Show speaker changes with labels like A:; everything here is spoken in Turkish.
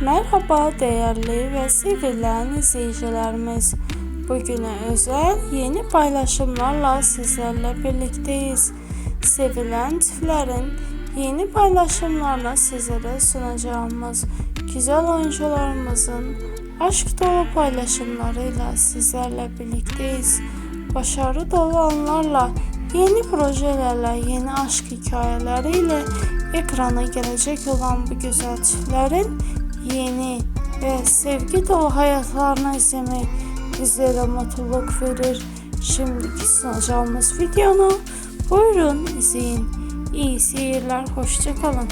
A: Merhaba değerli ve sevilen izleyicilerimiz. Bugüne özel yeni paylaşımlarla sizlerle birlikteyiz. Sevilen çiftlerin yeni paylaşımlarla sizlere sunacağımız güzel oyuncularımızın aşk dolu paylaşımlarıyla sizlerle birlikteyiz. Başarı dolu anlarla, yeni projelerle, yeni aşk hikayeleriyle ekrana gelecek olan bu güzel çiftlerin yeni ve sevgi dolu hayatlarını izlemek bizlere mutluluk verir. Şimdiki sunacağımız videonu buyurun izleyin. İyi seyirler, hoşçakalın.